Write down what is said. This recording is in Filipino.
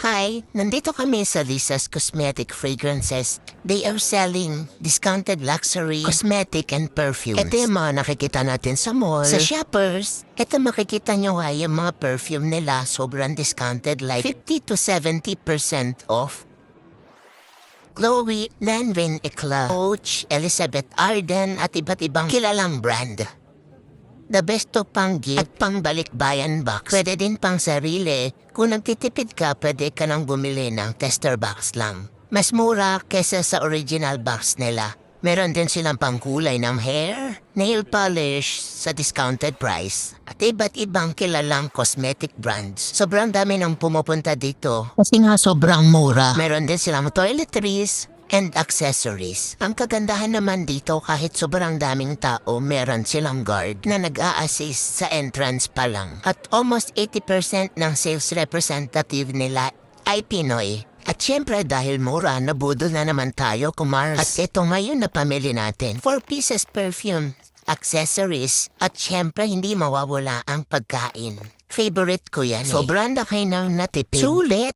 Hi, nandito kami sa Lisa's Cosmetic Fragrances. They are selling discounted luxury, cosmetic, and perfumes. Ito yung mga nakikita natin sa mall. Sa shoppers, ito makikita nyo nga yung mga perfume nila sobrang discounted like 50 to 70% off. Chloe, Lanvin Eclat, Coach, Elizabeth Arden at iba't ibang kilalang brand. The best to pang gift at pang balikbayan box. Pwede din pang sarili. Kung nagtitipid ka, pwede ka nang bumili ng tester box lang. Mas mura kesa sa original box nila. Meron din silang pangkulay ng hair, nail polish sa discounted price, at iba't ibang kilalang cosmetic brands. Sobrang dami nang pumupunta dito. Kasi nga sobrang mura. Meron din silang toiletries, and accessories. Ang kagandahan naman dito kahit sobrang daming tao, meron silang guard na nag-a-assist sa entrance pa lang. At almost 80% ng sales representative nila ay Pinoy. At syempre dahil mura, nabudol na naman tayo kumars. At ito ngayon na pamili natin. 4 pieces perfume, accessories, at syempre hindi mawawala ang pagkain. Favorite ko yan eh. Sobrang laki ng natipid. Sulit!